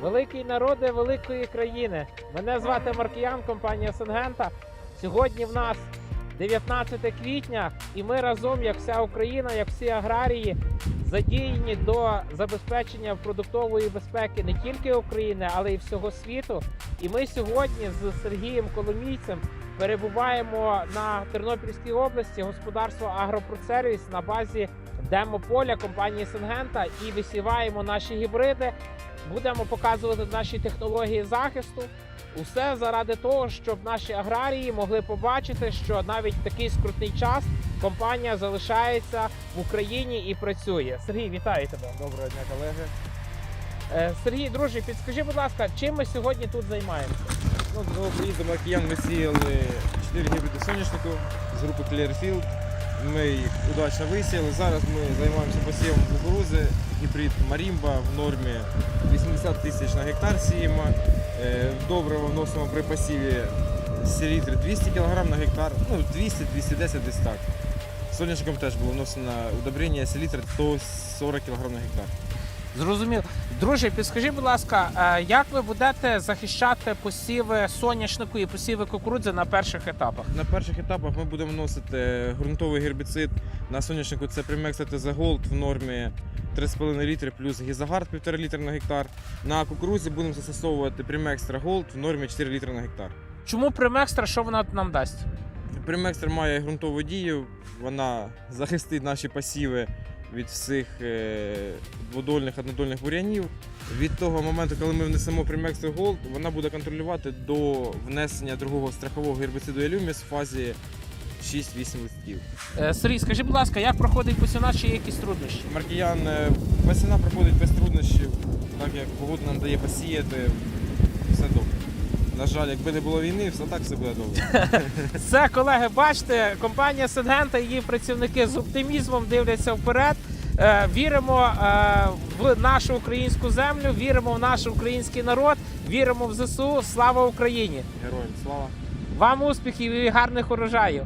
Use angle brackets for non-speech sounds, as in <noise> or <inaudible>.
Великий народи великої країни. Мене звати Маркіян, компанія Сенгента. Сьогодні в нас 19 квітня, і ми разом, як вся Україна, як всі аграрії, задіяні до забезпечення продуктової безпеки не тільки України, але й всього світу. І ми сьогодні з Сергієм Коломійцем перебуваємо на Тернопільській області господарство Агропроцервіс на базі демополя компанії Сенгента і висіваємо наші гібриди. Будемо показувати наші технології захисту. Усе заради того, щоб наші аграрії могли побачити, що навіть в такий скрутний час компанія залишається в Україні і працює. Сергій, вітаю тебе. Доброго дня, колеги. Е, Сергій, друже, підскажи, будь ласка, чим ми сьогодні тут займаємося? Ну, до приїзду Маркіян ми сіяли 4 гібриди соняшнику з групи Clearfield. Ми їх удачно висіяли. Зараз ми займаємося посівом кукурузи, гібрид Марімба в нормі 80 тисяч на гектар сіємо. Е, Добриво вносимо при посіві селітри 200 кг на гектар, ну 200-210 десь так. Соняшником теж було вносено удобрення селітри 140 кг на гектар. Зрозумів. Друже, підскажи, будь ласка, е, як ви будете захищати посіви соняшнику і посіви кукурудзи на перших етапах? На перших етапах ми будемо вносити ґрунтовий гербіцид на соняшнику. Це TZ Gold в нормі 3,5 літри плюс Гізагард 1,5 літра на гектар. На кукурузі будемо застосовувати Primextra Gold в нормі 4 літри на гектар. Чому Примекстра, що вона нам дасть? Primextra має ґрунтову дію, вона захистить наші посіви від всіх е, дводольних, однодольних бур'янів. Від того моменту, коли ми внесемо Primextra Gold, вона буде контролювати до внесення другого страхового гербіциду Елюміс в фазі 6-8 листків. Е, Сергій, скажи, будь ласка, як проходить посівна, чи є якісь труднощі? Маркіян е, весна проходить без труднощів, так як погода нам дає посіяти, все добре. На жаль, якби не було війни, все так все буде добре. <laughs> Це, колеги, бачите, компанія Сенгента і її працівники з оптимізмом дивляться вперед. Е, Віримо е, в нашу українську землю, віримо в наш український народ, віримо в ЗСУ. Слава Україні! Героям слава! Вам успіхів і гарних урожаїв!